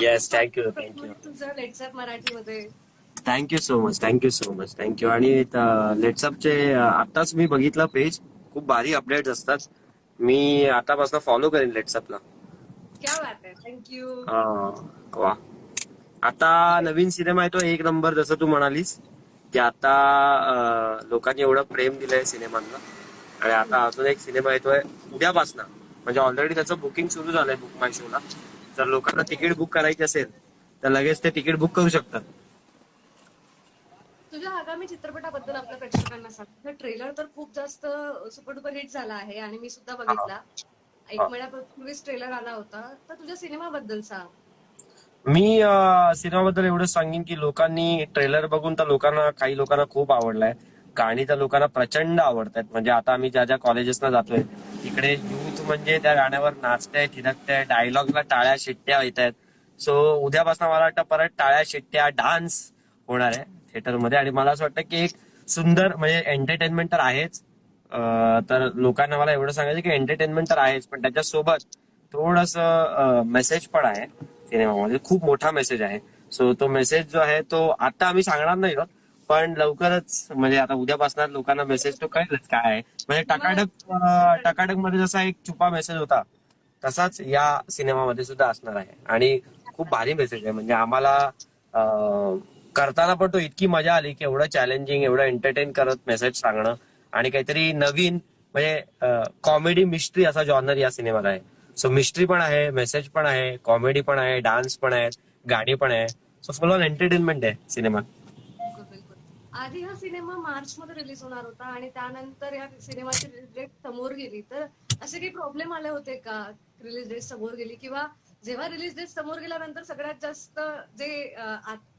Yes thank you thank you तुझं Letsupp मराठीमध्ये. Thank you so much thank you so much thank you आणि लेट्सअपचे आताच मी बघितलं पेज खूप भारी अपडेट्स असतात. मी आतापासून फॉलो करेन लेट्सअपला थँक्यू वा. आता नवीन सिनेमा आहे तो एक नंबर जसं तू म्हणालीस की आता लोकांनी एवढं प्रेम दिलंय सिनेमांना. आणि आता अजून एक सिनेमा येतोय उद्यापासनं. म्हणजे ऑलरेडी त्याचं बुकिंग सुरू झालंय बुक माय शोला जर लोकांना तिकीट बुक करायची असेल तर लगेच ते तिकीट बुक करू शकतात. तुझ्या आगामी चित्रपटाबद्दल आपल्या प्रेक्षकांना सांग. ट्रेलर तर खूप जास्त सुपर डुपर हिट झाला आहे आणि मी सुद्धा बघितला. एक. महिन्यापूर्वीच ट्रेलर आला होता. तर तुझ्या सिनेमाबद्दल सांग. मी सिनेमाबद्दल एवढं सांगेन की लोकांनी ट्रेलर बघून तर लोकांना काही लोकांना खूप आवडलाय. गाणी तर लोकांना प्रचंड आवडतात. म्हणजे आता आम्ही ज्या ज्या कॉलेजेसना जातोय तिकडे म्हणजे त्या गाण्यावर नाचताय थिरकताय डायलॉगला टाळ्या शिट्ट्या येत आहेत सो उद्यापासून मला वाटतं परत टाळ्या शिट्ट्या डान्स होणार आहे थिएटरमध्ये आणि मला असं वाटतं की एक सुंदर म्हणजे एंटरटेनमेंट तर आहेच. तर लोकांना मला एवढं सांगायचं की एंटरटेनमेंट तर आहेच पण त्याच्यासोबत थोडस मेसेज पण आहे सिनेमामध्ये. खूप मोठा मेसेज आहे. सो तो मेसेज जो आहे तो आता आम्ही सांगणार नाही आहोत, पण लवकरच म्हणजे आता उद्यापासून लोकांना मेसेज तो कळेलच काय आहे. म्हणजे टकाटक अं, टकाटकमध्ये जसा एक छुपा मेसेज होता तसाच या सिनेमामध्ये सुद्धा असणार आहे. आणि खूप भारी मेसेज आहे. म्हणजे आम्हाला करताना पण तो इतकी मजा आली की एवढं चॅलेंजिंग एवढं एंटरटेन करत मेसेज सांगणं. आणि काहीतरी नवीन म्हणजे कॉमेडी मिस्ट्री असा जॉनर या सिनेमात आहे. सो मिस्ट्री पण आहे मेसेज पण आहे कॉमेडी पण आहे डान्स पण आहे गाणी पण आहे. सो फुल ऑन एंटरटेनमेंट आहे बिलकुल. आधी हा सिनेमा मार्च मध्ये रिलीज होणार होता आणि त्यानंतर या सिनेमाची रिलीज डेट समोर गेली. तर असे काही प्रॉब्लेम आले होते का? रिलीज डेट समोर गेली किंवा जेव्हा रिलीज डेट समोर गेल्यानंतर सगळ्यात जास्त जे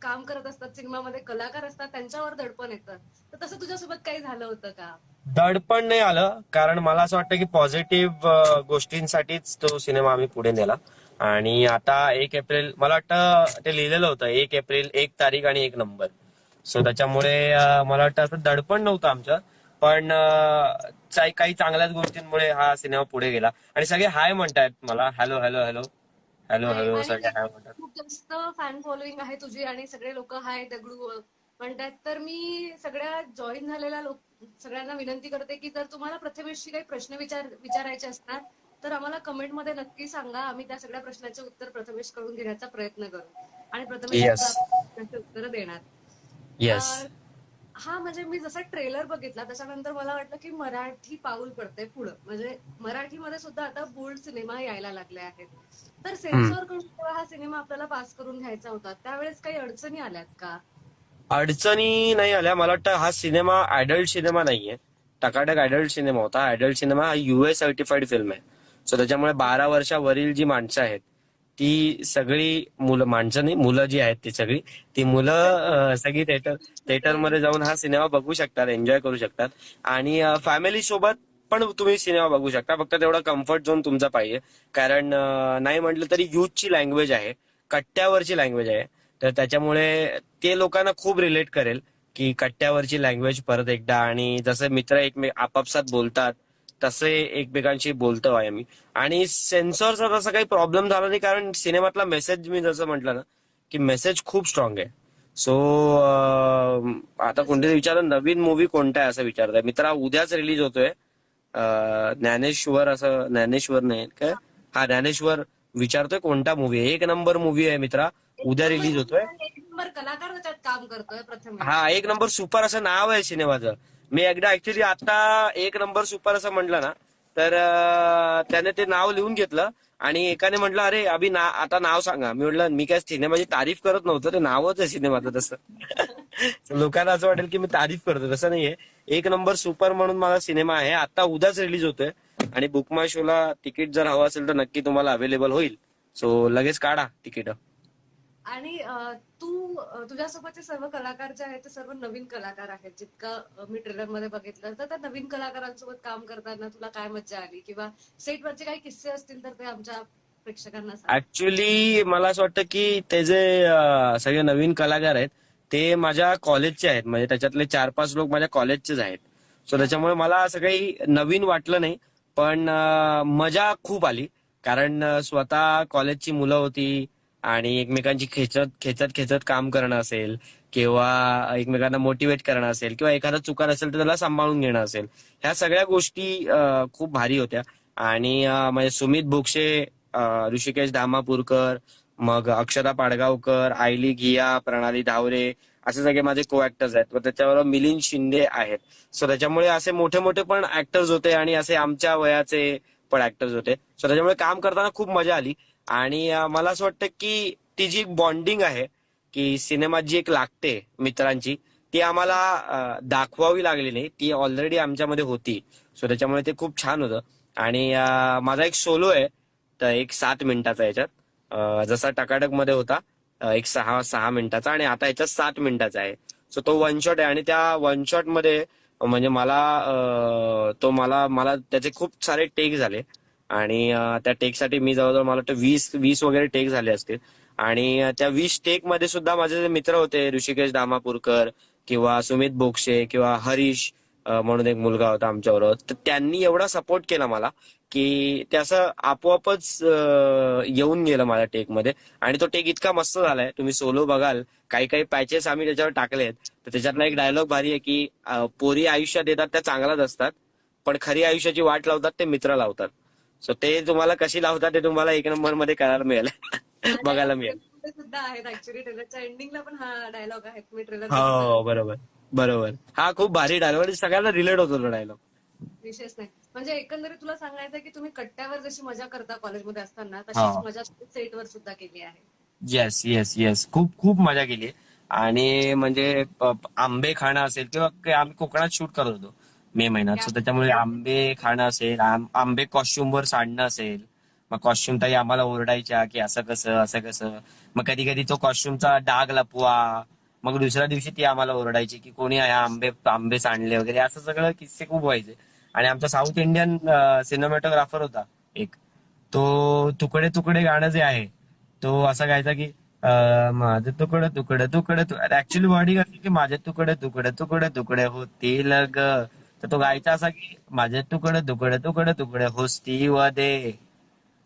काम करत असतात सिनेमामध्ये कलाकार असतात त्यांच्यावर दडपण येतं. तर तसं तुझ्यासोबत काही झालं होतं का? दडपण नाही आलं. कारण मला असं वाटतं की पॉझिटिव्ह गोष्टींसाठीच तो सिनेमा आम्ही पुढे नेला. आणि आता एक एप्रिल मला वाटतं ते लिहिलेलं होतं एक एप्रिल एक तारीख आणि एक नंबर. सो त्याच्यामुळे मला वाटतं असं दडपण नव्हतं आमचं. पण काही चांगल्याच गोष्टींमुळे हा सिनेमा पुढे गेला. आणि सगळे हाय म्हणतायत मला. Hello hello hello hello hello सगळे हाय म्हणतात. खूप जास्त फॅन फॉलोईंग आहे तुझी आणि सगळे लोक हाय दगडू म्हणतात तर मी सगळ्या जॉईन झालेल्या लोक सगळ्यांना विनंती करते की जर तुम्हाला प्रथमेशची काही प्रश्न विचार विचारायचे असणार तर आम्हाला कमेंटमध्ये नक्की सांगा. आम्ही त्या सगळ्या प्रश्नाचे उत्तर प्रथमेशकडून घेण्याचा प्रयत्न करू. आणि प्रथमेश उत्तर देणार. येस हा म्हणजे मी जसा ट्रेलर बघितला त्याच्यानंतर मला वाटलं की मराठी पाऊल पडते पुढं. म्हणजे मराठीमध्ये सुद्धा आता बोल्ड सिनेमा यायला लागले आहेत. तर सेन्सॉरकडून जेव्हा हा सिनेमा आपल्याला पास करून घ्यायचा होता त्यावेळेस काही अडचणी आल्यात का? अडचणी नाही आल्या. मला वाटतं हा सिनेमा ऍडल्ट सिनेमा नाहीये. टकाटक ऍडल्ट सिनेमा होता. ऍडल्ट सिनेमा हा युएस सर्टिफाईड फिल्म आहे. सो त्याच्यामुळे बारा वर्षावरील जी माणसं आहेत ती सगळी मुलं माणसं नाही मुलं जी आहेत ती सगळी ती मुलं सगळी थिएटर थिएटरमध्ये जाऊन हा सिनेमा बघू शकतात एन्जॉय करू शकतात. आणि फॅमिली सोबत पण तुम्ही सिनेमा बघू शकता फक्त तेवढा कम्फर्ट झोन तुमचा पाहिजे. कारण नाही म्हटलं तरी युथची लँग्वेज आहे कट्ट्यावरची लँग्वेज आहे. तर त्याच्यामुळे ते लोकांना खूप रिलेट करेल की कट्ट्यावरची लँग्वेज परत एकदा आणि जसे मित्र एकमेक आपापसात बोलतात तसे एकमेकांशी बोलतो आहे मी आणि सेन्सॉरचा तसा काही प्रॉब्लेम झाला नाही कारण सिनेमातला मेसेज मी जसं म्हटलं ना की मेसेज खूप स्ट्रॉंग आहे. सो आता कोणतरी विचारलं नवीन मूवी कोणता आहे असं विचारताय. मित्रा उद्याच रिलीज होतोय. ज्ञानेश्वर असं ज्ञानेश्वर नाही काय? हा ज्ञानेश्वर विचारतोय कोणता मूवी आहे. एक नंबर मूवी आहे मित्रा. उद्या रिलीज होतोय. एक नंबर कलाकार काम करतोय प्रथमेश. हा एक नंबर सुपर असं नाव आहे सिनेमाचं. मी एकदा ऍक्च्युली आता एक नंबर सुपर असं म्हटलं ना तर त्याने ते नाव लिहून घेतलं आणि एकाने म्हटलं अरे अभि ना आता नाव सांगा. मी म्हटलं मी काय सिनेमाची तारीफ करत नव्हतं ते नावच आहे सिनेमाचं तसं. लोकांना असं वाटेल की मी तारीफ करतो तसं नाहीये. एक नंबर सुपर म्हणून माझा सिनेमा आहे. आता उद्याच रिलीज होतोय आणि बुक माय शोला तिकीट जर हवं असेल तर नक्की तुम्हाला अवेलेबल होईल. सो लगेच काढा तिकीट आणि तू तुझ्यासोबतचे सर्व कलाकार जे आहेत ते सर्व नवीन कलाकार आहेत. जितकं मी ट्रेलरमध्ये बघितलं तर त्या नवीन कलाकारांसोबत काम करताना तुला काय मज्जा आली? किंवा सेटवरचे काही किस्से असतील तर ते आमच्या प्रेक्षकांना ऍक्च्युली मला असं वाटतं की ते जे सगळे नवीन कलाकार आहेत ते माझ्या कॉलेजचे आहेत. म्हणजे त्याच्यातले चार पाच लोक माझ्या कॉलेजचेच आहेत. सो त्याच्यामुळे मला असं काही नवीन वाटलं नाही. पण मजा खूप आली. कारण स्वतः कॉलेजची मुलं होती आणि एकमेकांची खेचत खेचत खेचत काम करणं असेल किंवा एकमेकांना मोटिवेट करणं असेल किंवा एखादा चुकार असेल तर त्याला सांभाळून घेणं असेल. ह्या सगळ्या गोष्टी खूप भारी होत्या. आणि म्हणजे सुमित भोक्षे ऋषिकेश धामापूरकर मग अक्षता पाडगावकर आयली घिया प्रणाली धावरे असे सगळे माझे को ऍक्टर्स आहेत. त्याच्यावर त्याच्याबरोबर मिलिंद शिंदे आहेत. सो त्याच्यामुळे असे मोठे मोठे पण ऍक्टर्स होते आणि असे आमच्या वयाचे पण ऍक्टर्स होते. सो त्याच्यामुळे काम करताना खूप मजा आली. आणि मला असं वाटतं की ती जी बॉन्डिंग आहे की सिनेमात जी एक लागते मित्रांची ती आम्हाला दाखवावी लागली नाही. ती ऑलरेडी आमच्यामध्ये होती. सो त्याच्यामुळे ते खूप छान होतं. आणि माझा एक सोलो आहे. तर एक सात मिनिटाचा याच्यात. जसा टकाटकमध्ये होता एक सहा सहा मिनिटाचा आणि आता याच्यात सात मिनिटाचा आहे. सो तो वन शॉट आहे आणि त्या वन शॉटमध्ये म्हणजे मला तो मला मला त्याचे खूप सारे टेक झाले. आणि त्या टेकसाठी मी जवळजवळ मला वाटतं वीस वीस वगैरे टेक झाले असतील. आणि त्या वीस टेकमध्ये सुद्धा माझे जे मित्र होते ऋषिकेश दामापूरकर किंवा सुमित बोक्षे किंवा हरीश म्हणून एक मुलगा होता आमच्याबरोबर तर त्यांनी एवढा सपोर्ट केला मला की ते असं आपोआपच येऊन गेलं माझ्या टेकमध्ये. आणि तो टेक इतका मस्त झालाय तुम्ही सोलो बघाल काही काही पॅचेस आम्ही त्याच्यावर टाकलेत. तर त्याच्यातला एक डायलॉग भारी आहे की पोरी आयुष्यात येतात त्या चांगल्याच असतात पण खरी आयुष्याची वाट लावतात ते मित्र लावतात. सो ते तुम्हाला कशी लावतात ते तुम्हाला एक नंबरमध्ये करायला मिळेल. बघायला मिळेल. सुद्धा आहेत ऍक्च्युली ट्रेलरच्या एंडिंगला पण हा डायलॉग आहे. ट्रेलर हो बरोबर. बरोबर. हा खूप भारी डायलॉग सगळ्यांना रिलेट होतो तो डायलॉग विशेष नाही. म्हणजे एकंदरीत तुला सांगायचं की तुम्ही कट्ट्यावर जशी मजा करता कॉलेजमध्ये असताना. तशीच मजा सेटवर सुद्धा केली आहे. येस येस येस खूप खूप मजा केली आणि म्हणजे आंबे खाणं असेल किंवा आम्ही कोकणात शूट करत होतो. मे महिन्यात. सो त्याच्यामुळे आंबे खाणं असेल आम- आंबे कॉस्ट्युम वर सांडणं असेल मग कॉस्ट्युम ताई आम्हाला ओरडायच्या की असं कसं असं कसं. मग कधी कधी तो कॉस्ट्युमचा डाग लपवा. मग दुसऱ्या दिवशी ती आम्हाला ओरडायची की कोणी आहे आंबे आंबे सांडले वगैरे. असं सगळं किस्से खूप व्हायचे. आणि आमचा साऊथ इंडियन सिनेमॅटोग्राफर होता एक. तो तुकडे तुकडे गाणं जे आहे तो असं गायचा की अं, माझे तुकडे तुकडं तुकडं ऍक्च्युली वर्डिंग असे की माझे तुकडे तुकडे तुकडे तुकडे होतील ग. तर तो गायचा असा की माझ्या तुकडे तुकडे तुकडे तुकडे होस्ती वदे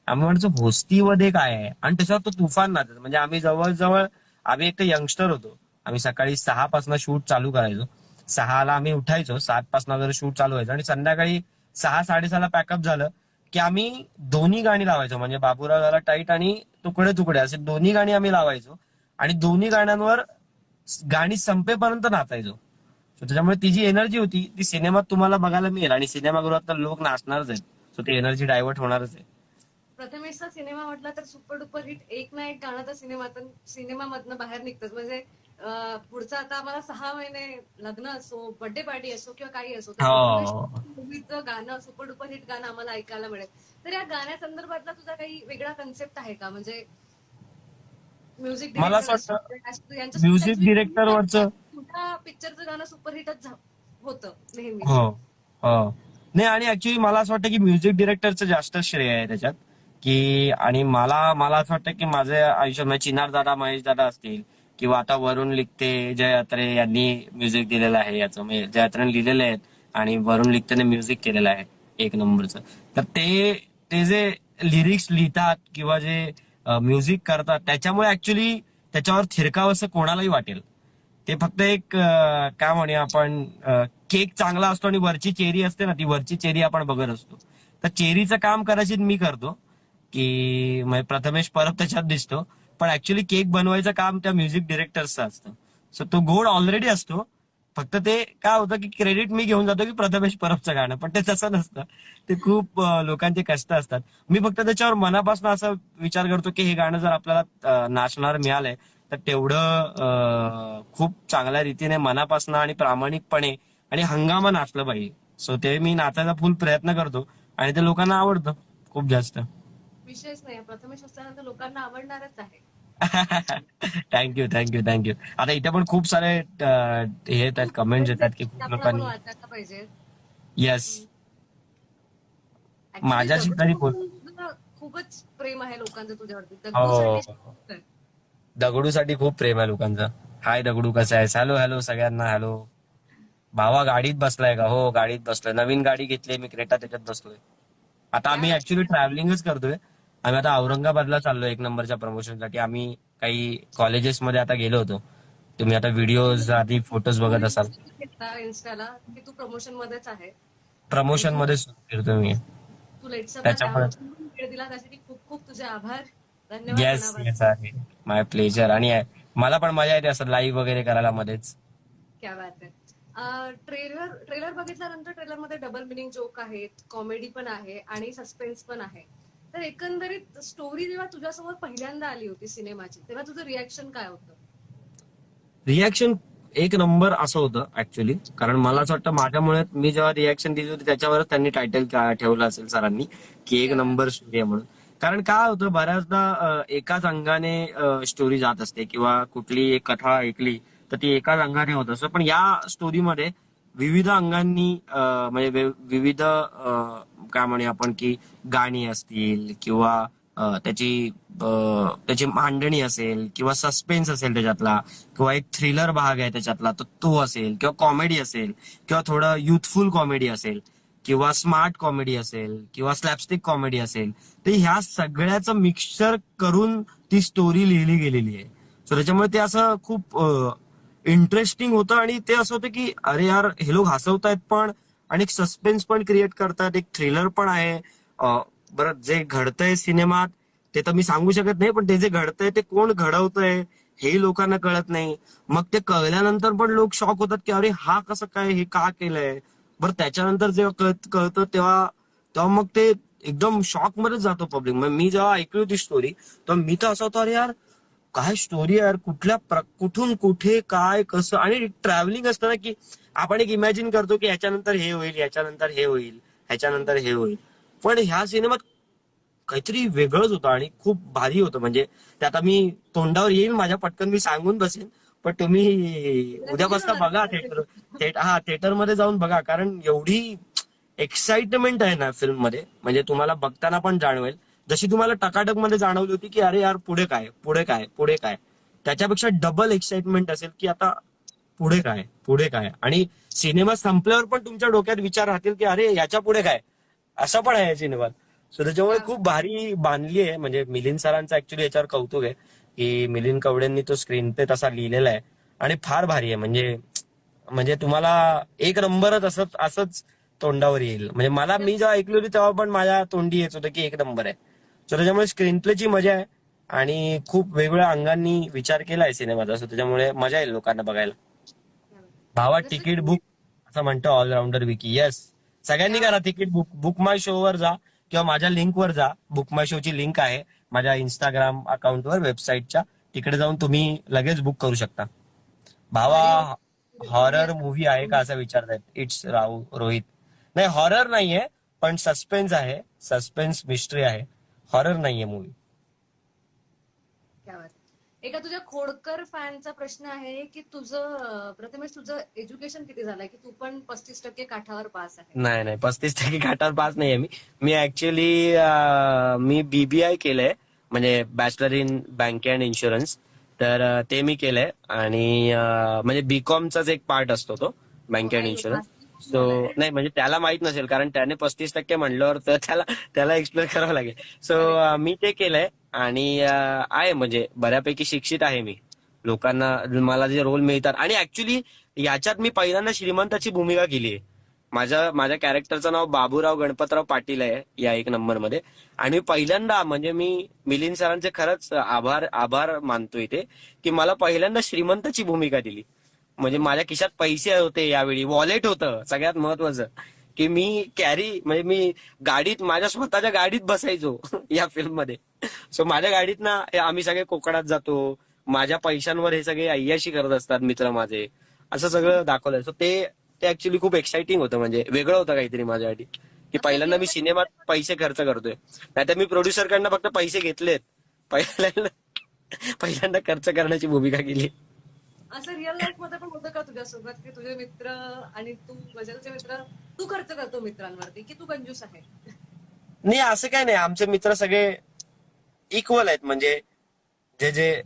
आम्ही म्हणतो होस्ती वदे काय आहे? आणि त्याच्यावर तो तुफान नाचत. म्हणजे आम्ही जवळजवळ आम्ही एक यंगस्टर होतो. आम्ही सकाळी सहा पासून शूट चालू करायचो. सहाला आम्ही उठायचो. सात पासून जर शूट चालू व्हायचं. आणि संध्याकाळी सहा साडेसहाला पॅकअप झालं की आम्ही दोन्ही गाणी लावायचो. म्हणजे बाबुराव झाला टाईट आणि तुकडे तुकडे असे दोन्ही गाणी आम्ही लावायचो. आणि दोन्ही गाण्यांवर गाणी संपेपर्यंत नाचायचो. त्याच्यामुळे ती जी एनर्जी होती ती सिनेमात तुम्हाला बघायला मिळेल आणि सिनेमागृहात तर लोक नाचणारच आहेत. सो ती एनर्जी डायव्हर्ट होणारच आहे. प्रथमेशचा सिनेमा म्हटला तर सुपर डुपर हिट एक ना एक गाणं तर सिनेमातून सिनेमामधनं बाहेर निघतच. म्हणजे पुढचं आता आम्हाला सहा महिने लग्न असो बर्थडे पार्टी असो किंवा काही असो तर हो. मूवीचं गाणं सुपर डुपर हिट गाणं आम्हाला ऐकायला मिळेल. तर या गाण्यासंदर्भातला तुझा काही वेगळा कन्सेप्ट आहे का? म्हणजे म्युझिक मला असं वाटतं म्युझिक डिरेक्टरवरचं- तुझ्या पिक्चरचं गाणं सुपरहिटच होतं नेहमी. हो हो. नाही आणि ऍक्च्युली मला असं वाटतं की म्युझिक डिरेक्टरचं जास्त श्रेय आहे त्याच्यात. की आणि मला मला असं वाटतं की माझे आयुष्यात म्हणजे चिनार दादा महेश दादा असतील किंवा आता वरुण लिखते जय अत्रे यांनी म्युझिक दिलेलं आहे याचं. म्हणजे जय अत्रेने लिहिलेलं आहे आणि वरुण लिखतेने म्युझिक केलेलं आहे एक नंबरचं. तर ते ते जे लिरिक्स लिहितात किंवा जे म्युझिक करतात त्याच्यामुळे ऍक्च्युली त्याच्यावर थिरकावं असं कोणालाही वाटेल. ते फक्त एक काय म्हणूया आपण केक चांगला असतो आणि वरची चेरी असते ना ती वरची चेरी आपण बघत असतो. तर चेरीचं काम कदाचित मी करतो की म्हणजे प्रथमेश परब त्याच्यात दिसतो पण ऍक्च्युली केक बनवायचं काम त्या म्युझिक डिरेक्टर्सचं असतं. सो तो गोड ऑलरेडी असतो फक्त ते काय होतं की क्रेडिट मी घेऊन जातो की प्रथमेश परबचं गाणं पण ते तसं नसतं. ते खूप लोकांचे कष्ट असतात. मी फक्त त्याच्यावर मनापासून असं विचार करतो की हे गाणं जर आपल्याला नाचणार मिळालंय तर तेवढं खूप चांगल्या रीतीने मनापासून आणि प्रामाणिकपणे आणि हंगामा नाचलं पाहिजे. सो ते मी नाचायचा फुल प्रयत्न करतो आणि ते लोकांना आवडतं खूप जास्त. विशेष नाही प्रथमेश असल्यानंतर लोकांना आवडणारच आहे. थँक्यू थँक्यू थँक्यू आता इथे पण खूप सारे हे येतात कमेंट्स येतात की खूप लोकांनी. येस माझ्याशी तरी खूपच प्रेम आहे लोकांचं तुझ्यावरती. हो. दगडूसाठी खूप प्रेम आहे लोकांचं. हाय दगडू कसं आहेस? हॅलो हॅलो सगळ्यांना हॅलो भावा गाडीत बसलाय का? हो गाडीत बसलोय. नवीन गाडी घेतली मी क्रेटा त्याच्यात बसलोय. आता आम्ही ऍक्च्युली ट्रॅव्हलिंगच करतोय. आम्ही आता औरंगाबादला चाललो एक नंबरच्या प्रमोशनसाठी आम्ही काही कॉलेजेसमध्ये आता गेलो होतो. तुम्ही आता व्हिडिओज आधी फोटोज बघत असाल. घेतला इन्स्टाला की तू प्रमोशन मध्येच आहे. प्रमोशनमध्ये फिरतो मी. त्याच्यामुळे- खूप खूप तुझे आभार. धन्यवाद माय प्लेजर आणि मला पण मजा येते असं लाईव्ह वगैरे करायला मध्येच. क्या बात आहे ट्रेलर ट्रेलर बघितल्यानंतर ट्रेलरमध्ये डबल मिनिंग जोक आहेत कॉमेडी पण आहे आणि सस्पेन्स पण आहे. तर एकंदरीत स्टोरी जेव्हा तुझ्यासमोर पहिल्यांदा आली होती सिनेमाची तेव्हा तुझं रिॲक्शन काय होतं? रिॲक्शन एक नंबर असं होतं ऍक्च्युली कारण मला असं वाटतं माझ्यामुळे मी जेव्हा रिॲक्शन दिली होती त्याच्यावरच त्यांनी टायटल ठेवलं असेल सरांनी की एक नंबर स्टोरी आहे म्हणून. कारण काय होतं बऱ्याचदा एकाच अंगाने स्टोरी जात असते किंवा कुठली एक कथा ऐकली तर ती एकाच अंगाने होत असते. पण या स्टोरीमध्ये विविध अंगांनी म्हणजे विविध काय म्हणूया आपण की गाणी असतील किंवा त्याची त्याची मांडणी असेल किंवा सस्पेन्स असेल त्याच्यातला किंवा एक थ्रिलर भाग आहे त्याच्यातला तर तो असेल किंवा कॉमेडी असेल किंवा थोडं युथफुल कॉमेडी असेल. किंवा स्मार्ट कॉमेडी असेल किंवा स्लॅपस्टिक कॉमेडी असेल तर ह्या सगळ्याचं मिक्सचर करून ती स्टोरी लिहिली गेलेली आहे. सो त्याच्यामुळे ते असं खूप इंटरेस्टिंग होतं आणि ते असं होतं की अरे यार हे लोक हसवतायत पण आणि एक सस्पेन्स पण क्रिएट करतात. एक थ्रिलर पण आहे. बरं जे घडतंय सिनेमात ते तर मी सांगू शकत नाही पण ते जे घडतंय ते कोण घडवतंय हे लोकांना कळत नाही. मग ते कळल्यानंतर पण लोक शॉक होतात की अरे हा कसं काय हे का केलंय? बरं त्याच्यानंतर जेव्हा कळत- कळतं तेव्हा तेव्हा मग ते एकदम शॉक मध्येच जातो पब्लिक मग मी जेव्हा ऐकली होती स्टोरी तर मी तर असं होतो अरे यार काय स्टोरी यार? कुठल्या प्र- कुठून कुठे काय कसं? आणि ट्रॅव्हलिंग असतं ना की आपण एक इमॅजिन करतो की याच्यानंतर हे होईल याच्यानंतर हे होईल ह्याच्यानंतर हे होईल. पण ह्या सिनेमात काहीतरी वेगळंच होतं आणि खूप भारी होतं. म्हणजे ते आता मी तोंडावर येईल माझ्या पटकन मी सांगून बसेन. पण तुम्ही उद्यापासून बघा थिएटर थेट हा थिएटरमध्ये जाऊन बघा कारण एवढी एक्साइटमेंट आहे ना फिल्ममध्ये. म्हणजे तुम्हाला बघताना पण जाणवेल. जशी तुम्हाला टकाटकमध्ये जाणवली होती की अरे यार पुढे काय? पुढे काय? पुढे काय? त्याच्यापेक्षा डबल एक्साइटमेंट असेल की आता पुढे काय? पुढे काय? आणि सिनेमा संपल्यावर पण तुमच्या डोक्यात विचार राहतील की अरे याच्यापुढे काय? असं पण आहे सिनेमात. सो त्याच्यामुळे खूप भारी बांधली आहे. म्हणजे मिलिंद सरांचं ऍक्च्युली याच्यावर कौतुक आहे. की मिलिंद कवडेंनी तो स्क्रीन पे तसा लिहिलेला आहे आणि फार भारी आहे. म्हणजे म्हणजे तुम्हाला एक नंबरच असंच असंच तोंडावर येईल. म्हणजे मला मी जेव्हा ऐकली होती तेव्हा पण माझ्या तोंडी येत होतं की एक नंबर आहे. सो त्याच्यामुळे स्क्रीन प्लेची मजा आहे. आणि खूप वेगवेगळ्या अंगांनी विचार केला आहे सिनेमाचा. सो त्याच्यामुळे मजा येईल लोकांना बघायला. भावा तिकीट बुक असं म्हणतो ऑलराऊंडर विकी. येस सगळ्यांनी करा ticket book book my show वर जा किंवा माझ्या लिंक वर जा. बुक माय शो ची लिंक आहे. माझ्या इंस्टाग्राम अकाउंटवर वेबसाईटच्या तिकडे जाऊन तुम्ही लगेच बुक करू शकता. भावा हॉरर मूवी आहे का असं विचारतायत इट्स राहू रोहित नाही हॉरर नाहीये पण सस्पेन्स आहे. सस्पेन्स मिस्ट्री आहे. हॉरर नाहीये मूवी. एका तुझ्या खोडकर फॅनचा प्रश्न आहे की तुझं प्रथमेश तुझं एज्युकेशन किती झालंय? की तू पण पस्तीस टक्के काठावर पास आहे. नाही नाही पस्तीस टक्के घाटावर पास नाहीये मी. मी ऍक्च्युली मी बीबीआय केलंय म्हणजे bachelor in bank and insurance तर ते मी केलंय आणि म्हणजे बीकॉमचाच एक पार्ट असतो तो बँक अँड इन्शुरन्स सो नाही म्हणजे त्याला माहीत नसेल कारण त्याने पस्तीस टक्के म्हणल्यावर तर त्याला त्याला एक्सप्लेन करावं लागेल. सो मी ते केलंय. आणि आहे म्हणजे बऱ्यापैकी शिक्षित आहे मी. लोकांना मला जे रोल मिळतात. आणि ऍक्च्युली याच्यात मी पहिल्यांदा श्रीमंताची भूमिका केली आहे. माझ्या माझ्या कॅरेक्टरचं नाव बाबूराव गणपतराव पाटील आहे या एक नंबरमध्ये आणि मी पहिल्यांदा म्हणजे मी मिलिंद सरांचे खरंच आभार आभार मानतो इथे की मला पहिल्यांदा श्रीमंताची भूमिका दिली. म्हणजे माझ्या खिशात पैसे होते यावेळी वॉलेट होतं सगळ्यात महत्वाचं की मी कॅरी म्हणजे मी गाडीत माझ्या स्वतःच्या गाडीत बसायचो या फिल्ममध्ये. सो माझ्या गाडीत ना आम्ही सगळे कोकणात जातो. माझ्या पैशांवर हे सगळे अय्याशी करत असतात मित्र माझे. असं सगळं दाखवलंय. सो ते ते ऍक्च्युली खूप एक्साइटिंग होतं. म्हणजे वेगळं होतं काहीतरी माझ्यासाठी. की पहिल्यांदा मी सिनेमात पैसे खर्च करतोय. नाहीतर मी प्रोड्युसर कडनं फक्त पैसे घेतलेत. पहिल्यांदा पहिल्यांदा खर्च करण्याची भूमिका केली. असं रिअल लाईफमध्ये पण होतं का तुझ्यासोबत? की तुझे मित्र आणि तू म्हणजे तुझे मित्र तू खर्च करतो मित्रांवरती की तू कंजूस आहे नाही असं काय नाही. आमचे मित्र सगळे इक्वल आहेत. म्हणजे जे जे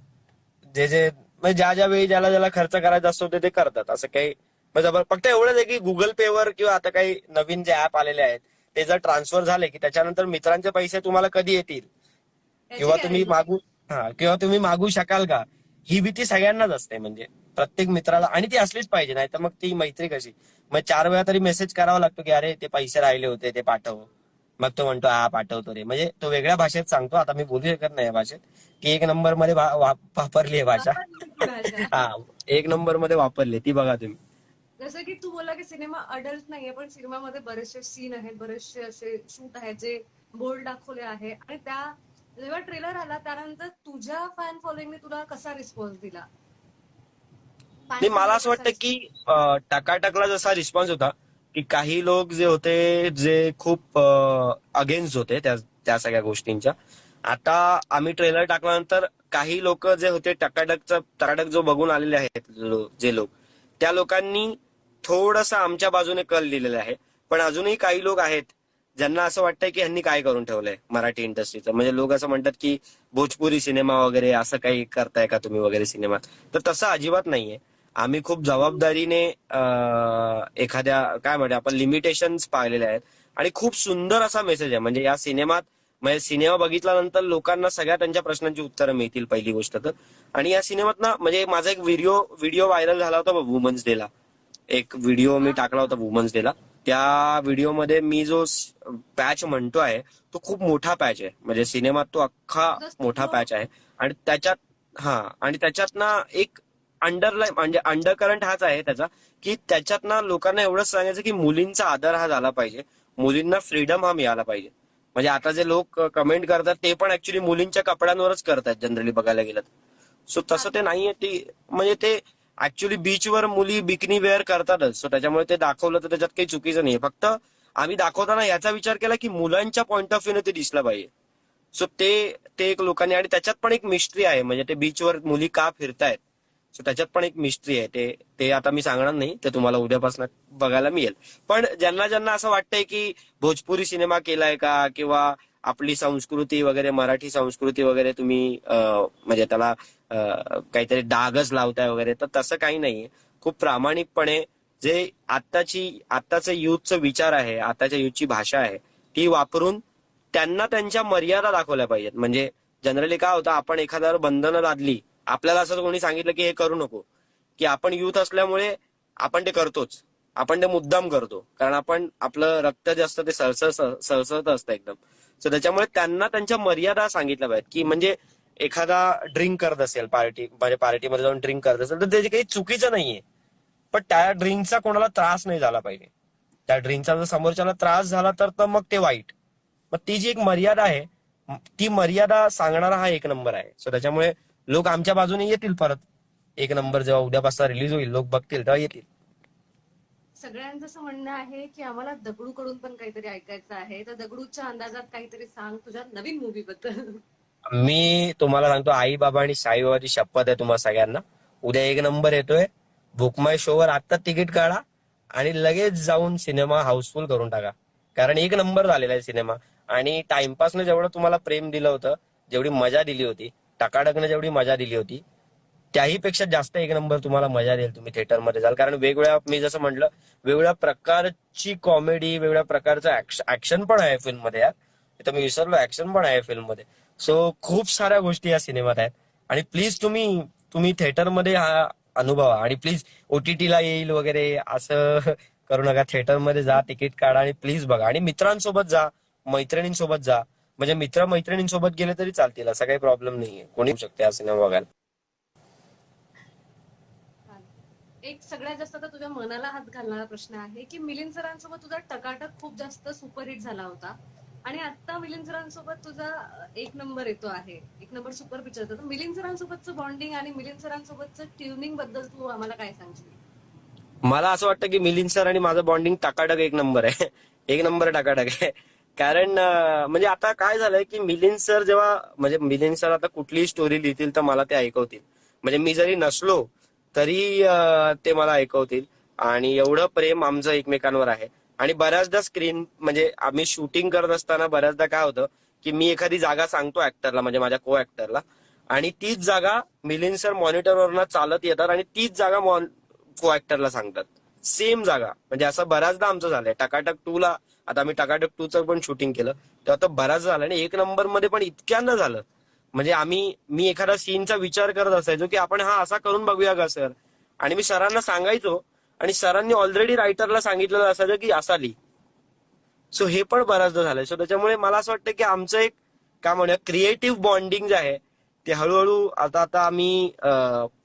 जे जे म्हणजे ज्या ज्या वेळी ज्याला ज्याला खर्च करायचा असतो ते ते करतात. असं काही जबर- फक्त एवढंच आहे की गुगल पे वर किंवा आता काही नवीन जे ऍप आलेले आहेत ते जर ट्रान्सफर झाले की त्याच्यानंतर मित्रांचे पैसे तुम्हाला कधी येतील? किंवा तुम्ही. मागू हा किंवा तुम्ही मागू शकाल का? ही भीती सगळ्यांनाच असते. म्हणजे प्रत्येक मित्राला आणि ती असलीच पाहिजे नाही तर मग ती मैत्री कशी? मग चार वेळा तरी मेसेज करावा लागतो की अरे ते पैसे राहिले होते ते पाठव. मग तो म्हणतो हा पाठवतो रे. म्हणजे तो वेगळ्या भाषेत सांगतो. आता मी बोलू शकत नाही या भाषेत. की एक नंबरमध्ये वापरली आहे भाषा. हा एक नंबरमध्ये वापरली ती बघा तुम्ही. जसं की तू बोला की सिनेमा अडल्ट नाहीये पण सिनेमामध्ये बरेचसे सीन आहेत बरेचसे असे शूट आहेत जे बोल्ड दाखवले आहे. आणि त्या जेव्हा ट्रेलर आला त्यानंतर तुझ्या फॅन फॉलोईंगने तुला कसा रिस्पॉन्स दिला? नाही मला असं वाटतं की टकाटकला जसा रिस्पॉन्स होता की काही लोक जे होते जे खूप अगेन्स्ट होते त्या त्या सगळ्या गोष्टींच्या. आता आम्ही ट्रेलर टाकल्यानंतर काही लोक जे होते टकाटकचा टकाटक जो बघून आलेले आहेत जे लोक त्या लोकांनी थोडस आमच्या बाजूने कल दिलेला आहे. पण अजूनही काही लोक आहेत ज्यांना असं वाटतंय की ह्यांनी काय करून ठेवलंय मराठी इंडस्ट्रीचं म्हणजे लोक असं म्हणतात की भोजपुरी सिनेमा वगैरे असं काही करताय का तुम्ही वगैरे सिनेमात तर तसं अजिबात नाहीये. आम्ही खूप जबाबदारीने एखाद्या काय म्हणते आपण लिमिटेशन्स पाळलेले आहेत. आणि खूप सुंदर असा मेसेज आहे. म्हणजे या सिनेमात म्हणजे सिनेमा बघितल्यानंतर लोकांना सगळ्या त्यांच्या प्रश्नांची उत्तरं मिळतील पहिली गोष्ट तर. आणि या सिनेमात ना म्हणजे माझा एक व्हिडिओ व्हिडिओ व्हायरल झाला होता वुमन्स डेला एक व्हिडिओ मी टाकला होता वुमन्स डेला त्या व्हिडिओमध्ये मी जो पॅच म्हणतो आहे तो खूप मोठा पॅच आहे. म्हणजे सिनेमात तो अख्खा मोठा पॅच आहे. आणि त्याच्यात हा आणि त्याच्यात ना एक अंडरलाईन म्हणजे अंडर करंट हाच आहे त्याचा की त्याच्यात ना लोकांना एवढंच सांगायचं की मुलींचा आदर हा झाला पाहिजे. मुलींना फ्रीडम हा मिळाला पाहिजे. म्हणजे आता जे लोक कमेंट करतात ते पण ऍक्च्युली मुलींच्या कपड्यांवरच करतात जनरली बघायला गेलं सो तसं ते नाहीये ती म्हणजे ते ऍक्च्युली बीचवर मुली बिकनी वेअर करतातच. सो त्याच्यामुळे ते दाखवलं तर त्याच्यात काही चुकीचं नाही फक्त आम्ही दाखवताना याचा विचार केला की मुलांच्या पॉइंट ऑफ व्ह्यूने ते दिसलं पाहिजे. सो ते ते एक लोकांनी आणि त्याच्यात पण एक मिस्ट्री आहे. म्हणजे ते बीचवर मुली का फिरतायत? सो त्याच्यात पण एक मिस्ट्री आहे. ते ते आता मी सांगणार नाही. ते तुम्हाला उद्यापासून बघायला मिळेल. पण ज्यांना ज्यांना असं वाटतंय की भोजपुरी सिनेमा केलाय का किंवा आपली संस्कृती वगैरे मराठी संस्कृती वगैरे तुम्ही म्हणजे त्याला काहीतरी डागच लावताय वगैरे तर तसं काही नाहीये. खूप प्रामाणिकपणे जे आत्ताची आत्ताचं युथचं विचार आहे आताच्या युथची भाषा आहे ती वापरून त्यांना त्यांच्या मर्यादा दाखवल्या पाहिजेत. म्हणजे जनरली काय होतं आपण एखाद्यावर बंधनं लादली आपल्याला असं कोणी सांगितलं की हे करू नको. की आपण युथ असल्यामुळे आपण ते करतोच. आपण ते मुद्दाम करतो. कारण आपण आपलं रक्त जे असतं ते सळसळ सळसळत असतं एकदम. सो त्याच्यामुळे त्यांना त्यांच्या मर्यादा सांगितल्या पाहिजेत. की म्हणजे एखादा ड्रिंक करत असेल पार्टी म्हणजे पार्टीमध्ये जाऊन ड्रिंक करत असेल तर त्याचे काही चुकीचं नाहीये. पण त्या ड्रिंकचा कोणाला त्रास नाही झाला पाहिजे. त्या ड्रिंकचा जर समोरच्याला त्रास झाला तर तर मग ते वाईट. मग ती जी एक मर्यादा आहे ती मर्यादा सांगणारा हा एक नंबर आहे. सो त्याच्यामुळे लोक आमच्या बाजूने येतील परत. एक नंबर जेव्हा उद्यापासून रिलीज होईल लोक बघतील तेव्हा येतील. सगळ्यांचं असं म्हणणं आहे की आम्हाला दगडू कडून पण काहीतरी ऐकायचं आहे. तर दगडूच्या अंदाजात काहीतरी सांग तुझ्या नवीन मूवी बद्दल. मी तुम्हाला सांगतो आई बाबा आणि साईबाबाची शपथ आहे तुम्हाला सगळ्यांना. उद्या एक नंबर येतोय. बुकमाय शोवर आत्ता तिकीट काढा आणि लगेच जाऊन सिनेमा हाऊसफुल करून टाका. कारण एक नंबर झालेला आहे सिनेमा. आणि टाइमपासनं जेवढं तुम्हाला प्रेम दिलं होतं जेवढी मजा दिली होती टकाटकनं जेवढी मजा दिली होती. त्याही पेक्षा जास्त एक नंबर तुम्हाला मजा देईल तुम्ही थिएटरमध्ये जाल. कारण वेगवेगळ्या मी जसं म्हटलं वेगवेगळ्या प्रकारची कॉमेडी वेगवेगळ्या प्रकारचं ऍक्शन पण आहे फिल्ममध्ये यार. तर मी विसरलो ऍक्शन पण आहे फिल्ममध्ये सो खूप साऱ्या गोष्टी या सिनेमात आहेत. आणि प्लीज तुम्ही तुम्ही थिएटरमध्ये हा अनुभवा. आणि प्लीज ओटीटीला येईल वगैरे असं करू नका. थिएटरमध्ये जा तिकीट काढा आणि प्लीज बघा. आणि मित्रांसोबत जा मैत्रिणींसोबत जा. म्हणजे मित्र मैत्रिणींसोबत गेले तरी चालतील असा काही प्रॉब्लेम नाहीये. कोणी शकते हा सिनेमा बघायला. एक सगळ्यात जास्त तर तुझ्या मनाला हात घालणारा प्रश्न आहे की मिलिंद सरांसोबत तुझा टकाटक खूप जास्त सुपरहिट झाला होता. आणि आता मिलिंद सरांसोबत तुझा एक नंबर येतो आहे. एक नंबर सुपर पिक्चर येतो. तर मिलिंद सरांसोबतचं बॉन्डिंग आणि मिलिंद सरांसोबतचं ट्युनिंगबद्दल तू आम्हाला काय सांगशील? मला असं वाटतं की मिलिंद सर आणि माझं बॉन्डिंग टकाटक एक नंबर आहे. एक नंबर टकाटक आहे. कारण म्हणजे आता काय झालंय की मिलिंद सर जेव्हा म्हणजे मिलिंद सर आता कुठलीही स्टोरी लिहितील तर मला ते ऐकवतील. म्हणजे मी जरी नसलो तरी ते मला ऐकवतील. आणि एवढं प्रेम आमचं एकमेकांवर आहे. आणि बऱ्याचदा स्क्रीन म्हणजे आम्ही शूटिंग करत असताना बऱ्याचदा काय होतं की मी एखादी जागा सांगतो ऍक्टरला म्हणजे माझ्या को ऍक्टरला आणि तीच जागा मिलिंद सर मॉनिटरवरनं चालत येतात आणि तीच जागा को ऍक्टरला सांगतात. सेम जागा. म्हणजे असं बऱ्याचदा आमचं झालंय. टकाटक टू ला आता आम्ही टकाटक टू चं पण शूटिंग केलं. तेव्हा तर बराच झालं आणि एक नंबरमध्ये पण इतक्यांदा झालं. म्हणजे आम्ही मी एखादा सीनचा विचार करत असायचो की आपण हा असा करून बघूया का सर आणि मी सरांना सांगायचो आणि सरांनी ऑलरेडी रायटरला सांगितलेलं असायचं की असा लिही. सो हे पण बऱ्याचदा झालंय. सो त्याच्यामुळे मला असं वाटतं की आमचं एक काय म्हणूया क्रिएटिव्ह बॉन्डिंग जे आहे ते हळूहळू आता आता आम्ही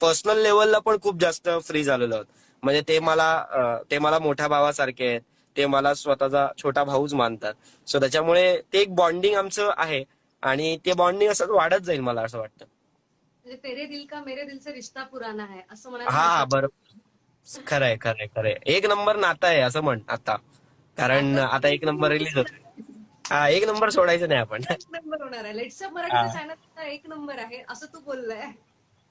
पर्सनल लेवलला पण खूप जास्त फ्री झालेलो आहोत. म्हणजे ते मला ते मला मोठ्या भावासारखे आहेत. ते मला स्वतःचा छोटा भाऊच मानतात. सो त्याच्यामुळे ते एक बॉन्डिंग आमचं आहे. आणि ते बॉन्डिंग असंच वाढत जाईल मला असं वाटतं. म्हणजे तेरे दिल का मेरे दिल से रिश्ता पुराना है असं हा म्हणायला बरोबर. खरंय खरंय खरंय. एक नंबर नाता आहे असं म्हण आता. कारण आता एक नंबर रिलीज होतो हा एक नंबर सोडायचं नाही आपण. नंबर होणार आहे. लेट्सअप चॅनल एक नंबर आहे असं तू बोललाय.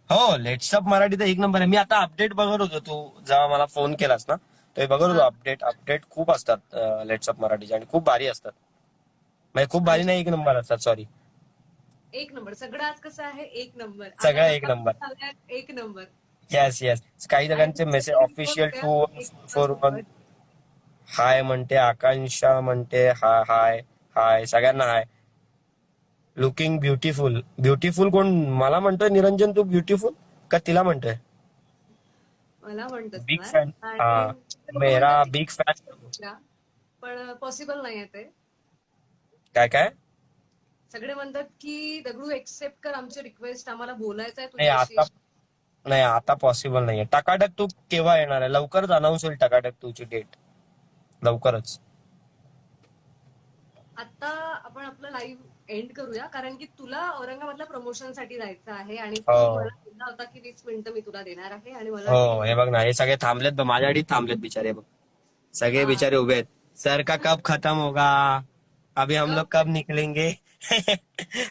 हो लेट्सअप मराठीचा एक नंबर आहे. मी आता अपडेट बघत होतो तू जेव्हा मला फोन केलास ना. ते बघत होतो अपडेट अपडेट खूप असतात लेट्सअप मराठीचे आणि खूप भारी असतात. म्हणजे खूप भारी नाही एक नंबर असतात सॉरी एक नंबर सगळं आज कसं आहे? एक नंबर सगळं एक नंबर. एक नंबर येस येस काही जणांचे message official two four one hi म्हणते आकांक्षा म्हणते हाय हाय हाय सगळ्यांना हाय लुकिंग ब्युटिफुल ब्युटिफुल कोण? मला म्हणतोय निरंजन तू ब्युटिफुल का तिला म्हणतोय? मला बिग? फॅन मेरा बिग फॅन पण पॉसिबल नाही ते. काय काय? सगळे म्हणतात की दगडू एक्सेप्ट कर आमची रिक्वेस्ट आम्हाला बोलायचं आहे आता नाही आता पॉसिबल नाहीये. टकाटक तू केव्हा येणार आहे? लवकरच अनाऊन्स होईल टकाटक तुझी डेट लवकरच. आता आपण आपलं लाईव्ह एंड करूया. कारण की तुला औरंगाबादला प्रमोशनसाठी जायचं आहे आणि तू हो. मला बोलला होता की वीस मिनिटं मी तुला देणार आहे आणि मला हो हे बघ ना हे सगळे थांबलेत बघ. माझ्यासाठी थांबलेत बिचारे बघ. सगळे बिचारे उभे आहेत. सर का कब खत्म होगा? अभी हम लोग कब निकलेंगे.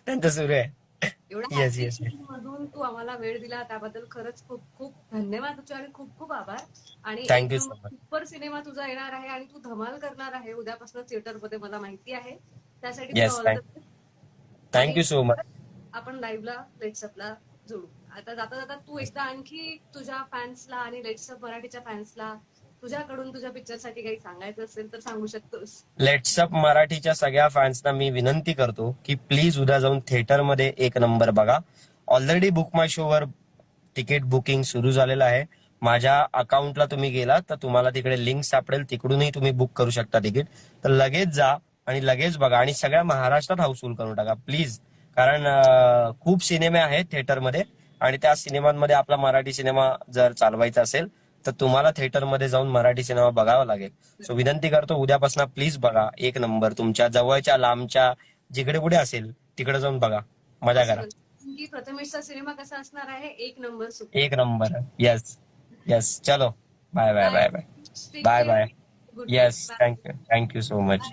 त्यांचं सुरू आहे. एवढ्या Yes, yes, hectic मधून तू आम्हाला वेळ दिला त्याबद्दल खरंच खूप खूप धन्यवाद तुझे आणि खूप खूप आभार. आणि Thank you so much. Super cinema तुझा येणार आहे आणि तू धमाल करणार आहे. उद्यापासून थिएटरमध्ये मला माहिती आहे. त्यासाठी Yes, तुला all thank- the best. Thank you so much आपण लाईव्हला लेट्सअपला जोडू. आता जाता जाता तू एकदा आणखी तुझ्या फॅन्सला आणि लेट्सअप मराठीच्या फॅन्सला तुझ्याकडून तुझ्या पिक्चरसाठी काही सांगायचं असेल तर सांगू शकतोस. लेट्सअप मराठीच्या सगळ्या फॅन्सना मी विनंती करतो की प्लीज उद्या जाऊन थिएटरमध्ये एक नंबर बघा. ऑलरेडी बुक माय शोवर तिकीट बुकिंग सुरू झालेलं आहे. माझ्या अकाउंटला तुम्ही गेलात तर तुम्हाला तिकडे लिंक सापडेल. तिकडूनही तुम्ही बुक करू शकता तिकीट तर लगेच जा. आणि लगेच बघा आणि सगळ्या महाराष्ट्रात हाऊसफुल करून टाका. प्लीज कारण खूप सिनेमे आहेत थिएटरमध्ये आणि त्या सिनेमांमध्ये आपला मराठी सिनेमा जर चालवायचा असेल तर तुम्हाला थिएटरमध्ये जाऊन मराठी सिनेमा बघावा लागेल. सो विनंती करतो उद्यापासून प्लीज बघा एक नंबर तुमच्या जवळच्या लांबच्या जिकडे कुठे असेल तिकडे जाऊन बघा. मजा करा. प्रथमेशचा सिनेमा कसा असणार आहे? एक नंबर एक नंबर येस येस चलो. Bye bye bye bye bye bye yes thank you thank you so much